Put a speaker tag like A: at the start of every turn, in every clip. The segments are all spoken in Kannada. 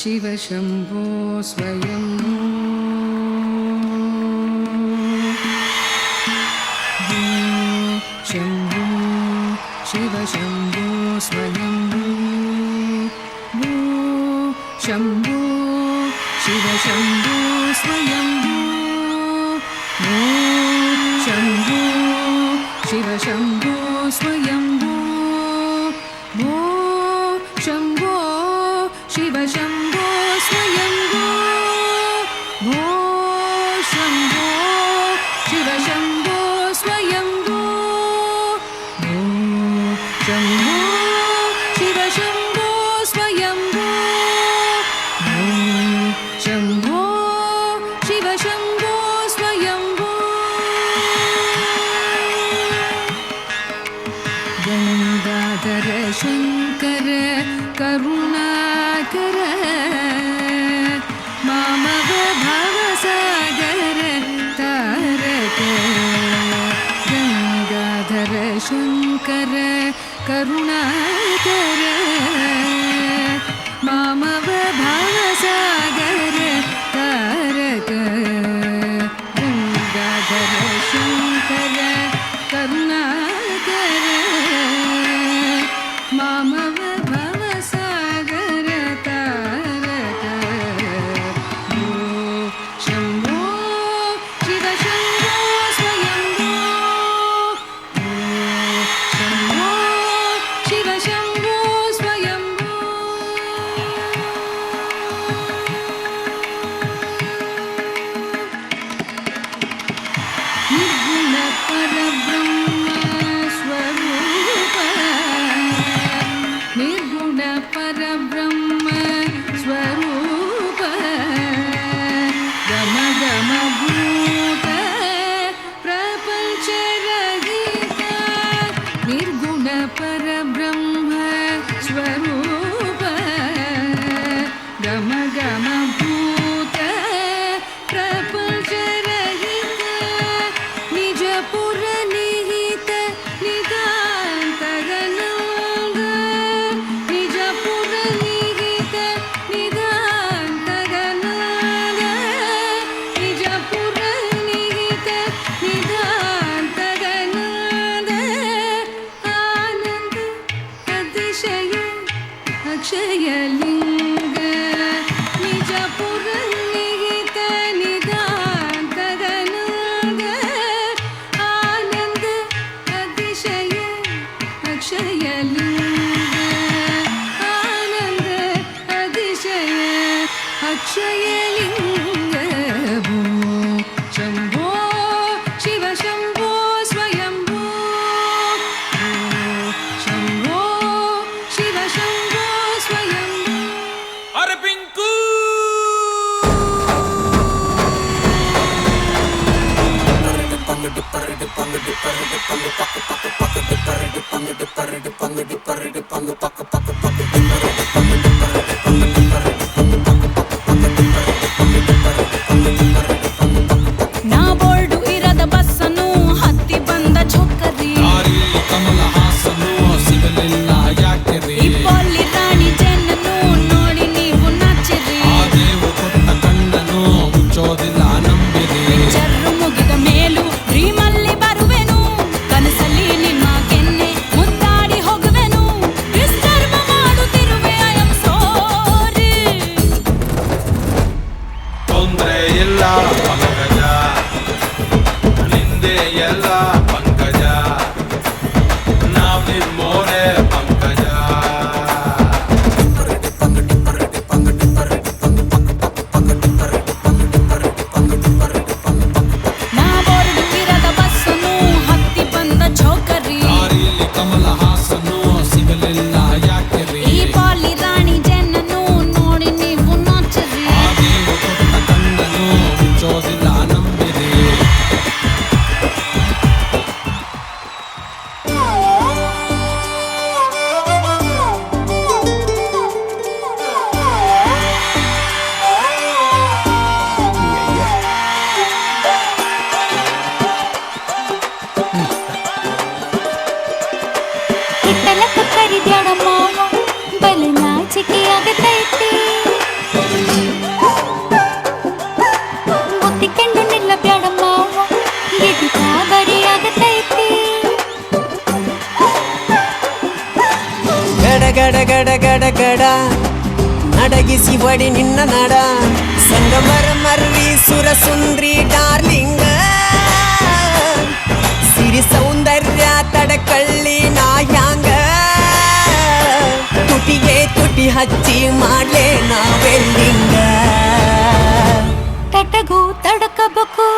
A: शिवशम्भो स्वयं शम्भो शिवशम्भो स्वयं शम्भो शिवशम्भो स्वयं शम्भो शिवशम्भो शम्भो शिव शम्भो स्वयम्भो शम्भो शिव शम्भो स्वयम्भो गङ्गाधर शङ्कर करुणाकर कर करुणा कर। मामव
B: भावसा swear. ಅಕ್ಷಯಲಿಂಗ ನಿಜ ಪುರನಿಹಿತ ನಿದಾಂತಗನುಂಗ ಆನಂದ ಅತಿಶಯ ಅಕ್ಷಯಲಿಂಗ ಆನಂದ ಅತಿಶಯ ಅಕ್ಷಯಲಿಂಗ on the
C: buck ಎಲ್ಲ ಮಗಜ ನಿಂದೆ ಎಲ್ಲ
D: ಗಡ ಗಡ ಗಡ ನಡಗಿಸಿ ಒಡಿ ನಿನ್ನ ನಡ. ಸಂಗಮರ ಮರ್ರಿ ಸುರ ಸುಂದ್ರಿ ಡಾರ್ಲಿಂಗ. ಸಿರಿ ಸೌಂದರ್ಯ ತಡಕಳ್ಳಿ ನಾಯಾಂಗ. ತುಟಿಗೆ ತುಟಿ ಹಚ್ಚಿ ಮಾಡ್ಲೆ ನಾವೆಲ್ಲಿಂಗ.
B: ತಟಗೂ ತಡಕಬೇಕು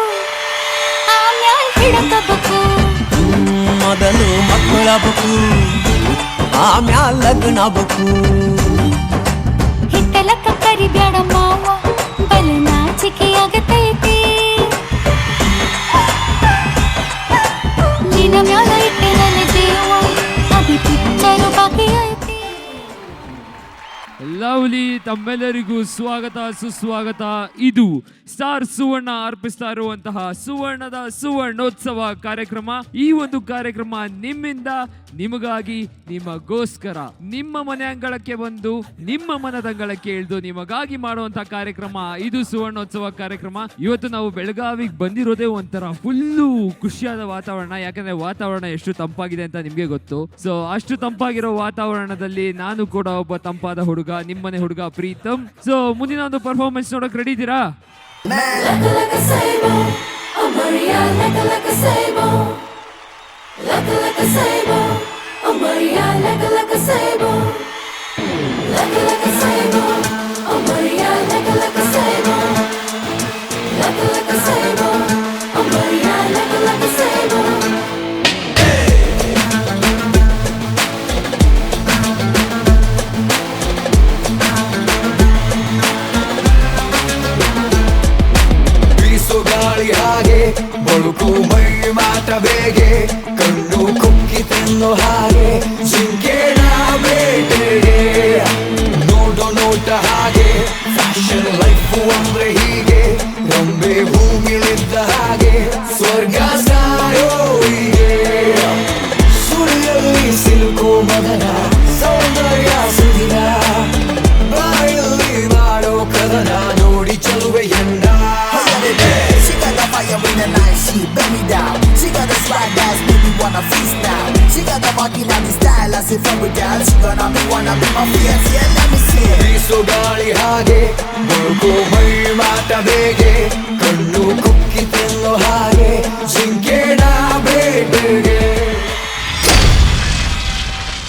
B: ಆಮ್ಯಾಲ್ ಹಿಡಕಬೇಕು.
D: ಮೊದಲು ಮಕ್ಕಳಬೇಕು.
B: आम्या लग्ना बकू हितलक करी ब्याड मावा बलनाचिकी अगतैती निनम्या
E: ಲವ್ಲಿ ತಮ್ಮೆಲ್ಲರಿಗೂ ಸ್ವಾಗತ, ಸುಸ್ವಾಗತ. ಇದು ಸ್ಟಾರ್ ಸುವರ್ಣ ಅರ್ಪಿಸ್ತಾ ಇರುವಂತಹ ಸುವರ್ಣದ ಸುವರ್ಣೋತ್ಸವ ಕಾರ್ಯಕ್ರಮ. ಈ ಒಂದು ಕಾರ್ಯಕ್ರಮ ನಿಮ್ಮಿಂದ, ನಿಮಗಾಗಿ, ನಿಮಗೋಸ್ಕರ. ನಿಮ್ಮ ಮನೆ ಅಂಗಳಕ್ಕೆ ಬಂದು, ನಿಮ್ಮ ಮನದಂಗಳಕ್ಕೆ ಇಳಿದು ನಿಮಗಾಗಿ ಮಾಡುವಂತಹ ಕಾರ್ಯಕ್ರಮ. ಇದು ಸುವರ್ಣೋತ್ಸವ ಕಾರ್ಯಕ್ರಮ. ಇವತ್ತು ನಾವು ಬೆಳಗಾವಿಗೆ ಬಂದಿರೋದೇ ಒಂಥರ ಫುಲ್ಲು ಖುಷಿಯಾದ ವಾತಾವರಣ. ಯಾಕಂದ್ರೆ ವಾತಾವರಣ ಎಷ್ಟು ತಂಪಾಗಿದೆ ಅಂತ ನಿಮ್ಗೆ ಗೊತ್ತು. ಸೊ ಅಷ್ಟು ತಂಪಾಗಿರೋ ವಾತಾವರಣದಲ್ಲಿ ನಾನು ಕೂಡ ಒಬ್ಬ ತಂಪಾದ ಹುಡುಗ. ನಿಮ್ಮನೆ ಹುಡುಗ ಪ್ರೀತಮ್ ಸೊ ಮುಂದಿನ ಒಂದು ಪರ್ಫಾರ್ಮೆನ್ಸ್ ನೋಡಕ್ ರೆಡಿ ಇದ್ದೀರಾ
F: Like a, laka laka sable.
C: ಬಾಯಲ್ಲಿ ಸಿಲುಕು ಮಗನ ಸೌಂದರ್ಯ ಸುದಿನ ಬಾಯಲ್ಲಿ ಮಾಡೋ ಕದನ ನೋಡಿ ಚಲುವೆಯನ್ನ
G: She got the fire in the night, she bend me down She got the swag that's made me wanna feast now She got the body like the style as if I'm with girl She gonna be wanna be my fiance, yeah let me see it
C: ಬೀಸೋ ಗಾಳಿ ಹಾಗೆ ಬದುಕು ಮೈ ಮಾಟ ಬೇಗೆ ಕಣ್ಣು ಕುಕ್ಕಿ ತಿನ್ನೋ ಹಾಗೆ ಜಿಂಕೆಣ ಬೇಟೆಗೆ